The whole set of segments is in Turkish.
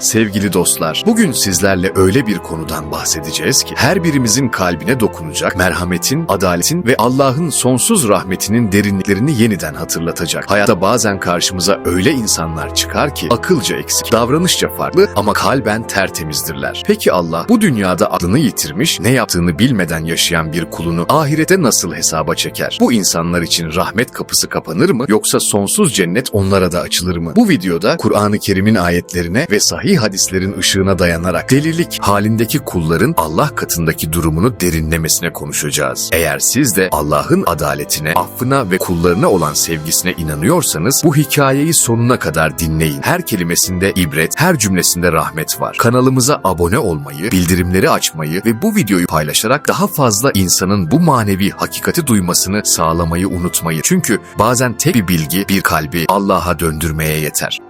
Sevgili dostlar, bugün sizlerle öyle bir konudan bahsedeceğiz ki her birimizin kalbine dokunacak, merhametin, adaletin ve Allah'ın sonsuz rahmetinin derinliklerini yeniden hatırlatacak. Hayatta bazen karşımıza öyle insanlar çıkar ki akılca eksik, davranışça farklı ama kalben tertemizdirler. Peki Allah bu dünyada aklını yitirmiş, ne yaptığını bilmeden yaşayan bir kulunu ahirete nasıl hesaba çeker? Bu insanlar için rahmet kapısı kapanır mı yoksa sonsuz cennet onlara da açılır mı? Bu videoda Kur'an-ı Kerim'in ayetlerine ve sahih hadislerin ışığına dayanarak delilik halindeki kulların Allah katındaki durumunu derinlemesine konuşacağız. Eğer siz de Allah'ın adaletine, affına ve kullarına olan sevgisine inanıyorsanız bu hikayeyi sonuna kadar dinleyin. Her kelimesinde ibret, her cümlesinde rahmet var. Kanalımıza abone olmayı, bildirimleri açmayı ve bu videoyu paylaşarak daha fazla insanın bu manevi hakikati duymasını sağlamayı unutmayın. Çünkü bazen tek bir bilgi bir kalbi Allah'a döndürmeye yeter.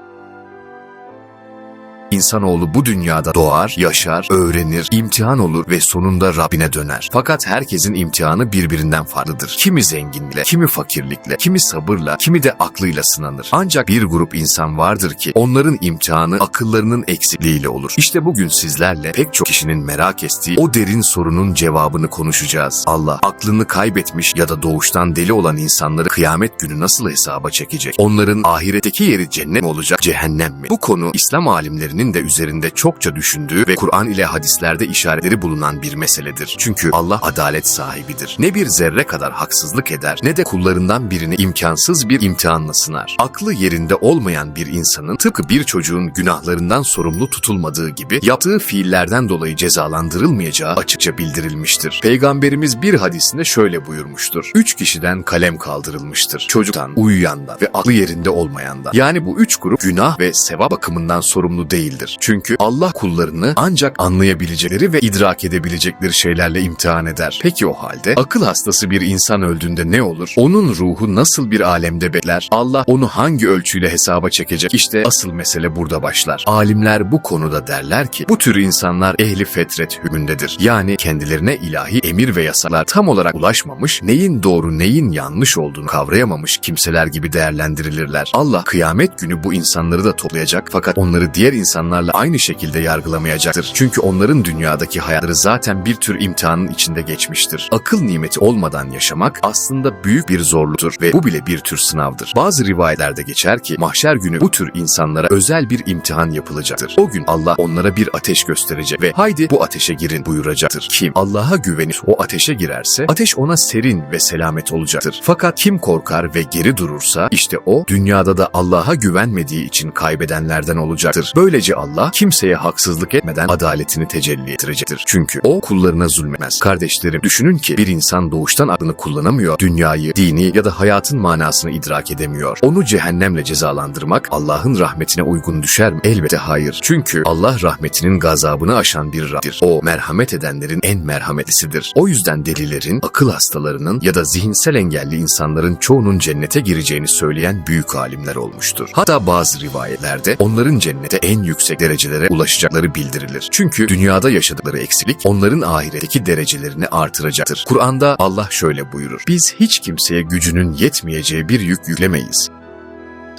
İnsanoğlu bu dünyada doğar, yaşar, öğrenir, imtihan olur ve sonunda Rabbine döner. Fakat herkesin imtihanı birbirinden farklıdır. Kimi zenginlikle, kimi fakirlikle, kimi sabırla, kimi de aklıyla sınanır. Ancak bir grup insan vardır ki onların imtihanı akıllarının eksikliğiyle olur. İşte bugün sizlerle pek çok kişinin merak ettiği o derin sorunun cevabını konuşacağız. Allah aklını kaybetmiş ya da doğuştan deli olan insanları kıyamet günü nasıl hesaba çekecek? Onların ahiretteki yeri cennet mi olacak, cehennem mi? Bu konu İslam alimlerinin de üzerinde çokça düşündüğü ve Kur'an ile hadislerde işaretleri bulunan bir meseledir. Çünkü Allah adalet sahibidir. Ne bir zerre kadar haksızlık eder ne de kullarından birini imkansız bir imtihanla sınar. Aklı yerinde olmayan bir insanın tıpkı bir çocuğun günahlarından sorumlu tutulmadığı gibi yaptığı fiillerden dolayı cezalandırılmayacağı açıkça bildirilmiştir. Peygamberimiz bir hadisinde şöyle buyurmuştur. Üç kişiden kalem kaldırılmıştır. Çocuktan, uyuyandan ve aklı yerinde olmayandan. Yani bu üç grup günah ve sevap bakımından sorumlu değildir. Çünkü Allah kullarını ancak anlayabilecekleri ve idrak edebilecekleri şeylerle imtihan eder. Peki o halde akıl hastası bir insan öldüğünde ne olur? Onun ruhu nasıl bir alemde bekler? Allah onu hangi ölçüyle hesaba çekecek? İşte asıl mesele burada başlar. Alimler bu konuda derler ki bu tür insanlar ehli fetret hükmündedir. Yani kendilerine ilahi emir ve yasalar tam olarak ulaşmamış, neyin doğru neyin yanlış olduğunu kavrayamamış kimseler gibi değerlendirilirler. Allah kıyamet günü bu insanları da toplayacak fakat onları diğer insanlarla aynı şekilde yargılamayacaktır. Çünkü onların dünyadaki hayatları zaten bir tür imtihanın içinde geçmiştir. Akıl nimeti olmadan yaşamak aslında büyük bir zorluktur ve bu bile bir tür sınavdır. Bazı rivayetlerde geçer ki mahşer günü bu tür insanlara özel bir imtihan yapılacaktır. O gün Allah onlara bir ateş gösterecek ve haydi bu ateşe girin buyuracaktır. Kim Allah'a güvenir o ateşe girerse ateş ona serin ve selamet olacaktır. Fakat kim korkar ve geri durursa işte o dünyada da Allah'a güvenmediği için kaybedenlerden olacaktır. Böylece Allah kimseye haksızlık etmeden adaletini tecelli ettirecektir. Çünkü o kullarına zulmetmez. Kardeşlerim düşünün ki bir insan doğuştan aklını kullanamıyor. Dünyayı, dini ya da hayatın manasını idrak edemiyor. Onu cehennemle cezalandırmak Allah'ın rahmetine uygun düşer mi? Elbette hayır. Çünkü Allah rahmetinin gazabını aşan bir Rab'dir. O merhamet edenlerin en merhametlisidir. O yüzden delilerin, akıl hastalarının ya da zihinsel engelli insanların çoğunun cennete gireceğini söyleyen büyük alimler olmuştur. Hatta bazı rivayetlerde onların cennete en yüksek derecelere ulaşacakları bildirilir. Çünkü dünyada yaşadıkları eksiklik onların ahiretteki derecelerini artıracaktır. Kur'an'da Allah şöyle buyurur. Biz hiç kimseye gücünün yetmeyeceği bir yük yüklemeyiz.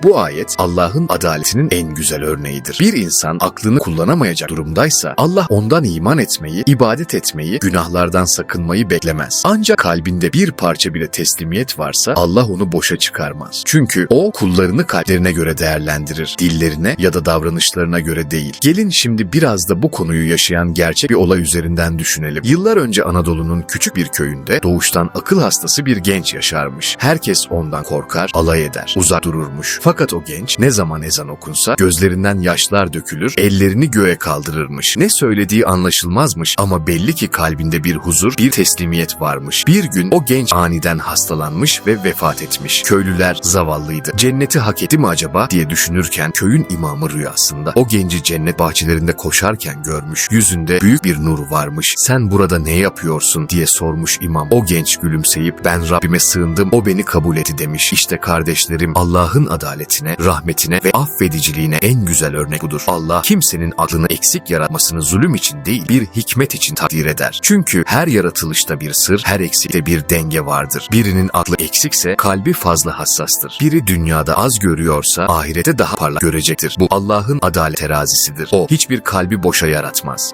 Bu ayet Allah'ın adaletinin en güzel örneğidir. Bir insan aklını kullanamayacak durumdaysa Allah ondan iman etmeyi, ibadet etmeyi, günahlardan sakınmayı beklemez. Ancak kalbinde bir parça bile teslimiyet varsa Allah onu boşa çıkarmaz. Çünkü o kullarını kalplerine göre değerlendirir, dillerine ya da davranışlarına göre değil. Gelin şimdi biraz da bu konuyu yaşayan gerçek bir olay üzerinden düşünelim. Yıllar önce Anadolu'nun küçük bir köyünde doğuştan akıl hastası bir genç yaşarmış. Herkes ondan korkar, alay eder, uzak dururmuş. Fakat o genç ne zaman ezan okunsa gözlerinden yaşlar dökülür, ellerini göğe kaldırırmış. Ne söylediği anlaşılmazmış ama belli ki kalbinde bir huzur, bir teslimiyet varmış. Bir gün o genç aniden hastalanmış ve vefat etmiş. Köylüler zavallıydı. Cenneti hak etti mi acaba diye düşünürken köyün imamı rüyasında o genci cennet bahçelerinde koşarken görmüş. Yüzünde büyük bir nur varmış. Sen burada ne yapıyorsun diye sormuş imam. O genç gülümseyip ben Rabbime sığındım o beni kabul etti demiş. İşte kardeşlerim Allah'ın adaleti adaletine, rahmetine ve affediciliğine en güzel örnek budur. Allah kimsenin aklını eksik yaratmasını zulüm için değil bir hikmet için takdir eder. Çünkü her yaratılışta bir sır, her eksikte bir denge vardır. Birinin aklı eksikse kalbi fazla hassastır. Biri dünyada az görüyorsa ahirete daha parlak görecektir. Bu Allah'ın adalet terazisidir. O hiçbir kalbi boşa yaratmaz.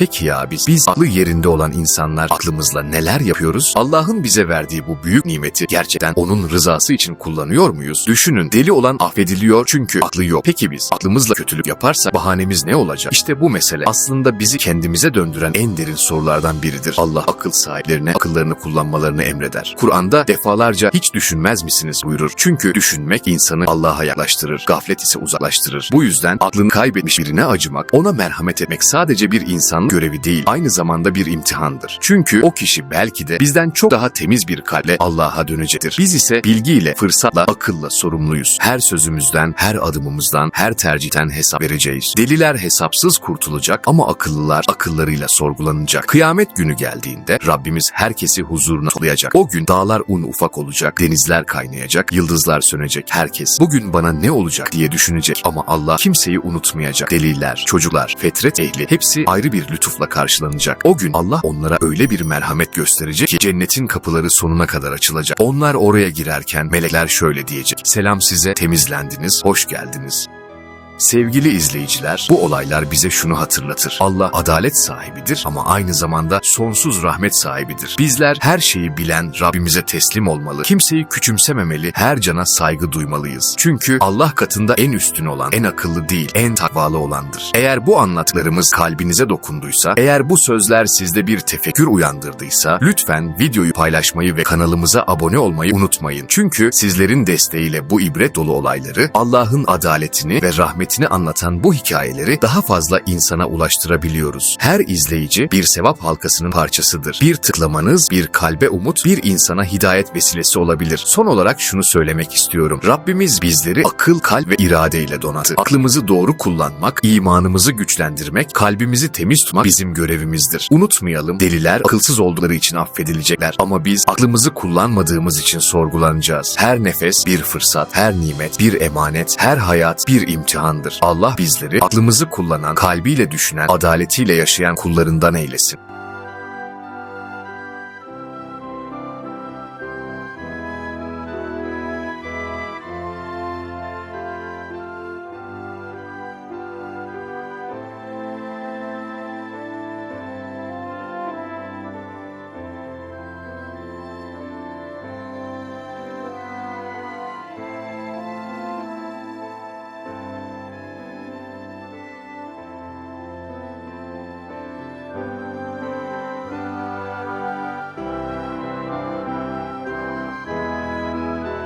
Peki ya biz, biz aklı yerinde olan insanlar aklımızla neler yapıyoruz? Allah'ın bize verdiği bu büyük nimeti gerçekten onun rızası için kullanıyor muyuz? Düşünün deli olan affediliyor çünkü aklı yok. Peki biz aklımızla kötülük yaparsak bahanemiz ne olacak? İşte bu mesele aslında bizi kendimize döndüren en derin sorulardan biridir. Allah akıl sahiplerine akıllarını kullanmalarını emreder. Kur'an'da defalarca hiç düşünmez misiniz buyurur. Çünkü düşünmek insanı Allah'a yaklaştırır, gaflet ise uzaklaştırır. Bu yüzden aklını kaybetmiş birine acımak, ona merhamet etmek sadece bir insan görevi değil, aynı zamanda bir imtihandır. Çünkü o kişi belki de bizden çok daha temiz bir kalple Allah'a dönecektir. Biz ise bilgiyle, fırsatla, akılla sorumluyuz. Her sözümüzden, her adımımızdan, her tercihten hesap vereceğiz. Deliler hesapsız kurtulacak ama akıllılar akıllarıyla sorgulanacak. Kıyamet günü geldiğinde Rabbimiz herkesi huzuruna toplayacak. O gün dağlar un ufak olacak, denizler kaynayacak, yıldızlar sönecek. Herkes bugün bana ne olacak diye düşünecek ama Allah kimseyi unutmayacak. Deliler, çocuklar, fetret ehli hepsi ayrı bir lütufla karşılanacak. O gün Allah onlara öyle bir merhamet gösterecek ki cennetin kapıları sonuna kadar açılacak. Onlar oraya girerken melekler şöyle diyecek. Selam size, temizlendiniz, hoş geldiniz. Sevgili izleyiciler, bu olaylar bize şunu hatırlatır. Allah adalet sahibidir ama aynı zamanda sonsuz rahmet sahibidir. Bizler her şeyi bilen Rabbimize teslim olmalı, kimseyi küçümsememeli, her cana saygı duymalıyız. Çünkü Allah katında en üstün olan, en akıllı değil, en takvalı olandır. Eğer bu anlattıklarımız kalbinize dokunduysa, eğer bu sözler sizde bir tefekkür uyandırdıysa, lütfen videoyu paylaşmayı ve kanalımıza abone olmayı unutmayın. Çünkü sizlerin desteğiyle bu ibret dolu olayları, Allah'ın adaletini ve rahmetini anlatan bu hikayeleri daha fazla insana ulaştırabiliyoruz. Her izleyici bir sevap halkasının parçasıdır. Bir tıklamanız bir kalbe umut, bir insana hidayet vesilesi olabilir. Son olarak şunu söylemek istiyorum. Rabbimiz bizleri akıl, kalp ve iradeyle donattı. Aklımızı doğru kullanmak, imanımızı güçlendirmek, kalbimizi temiz tutmak bizim görevimizdir. Unutmayalım, deliler akılsız oldukları için affedilecekler ama biz aklımızı kullanmadığımız için sorgulanacağız. Her nefes bir fırsat, her nimet bir emanet, her hayat bir imtihandır. Allah bizleri aklımızı kullanan, kalbiyle düşünen, adaletiyle yaşayan kullarından eylesin.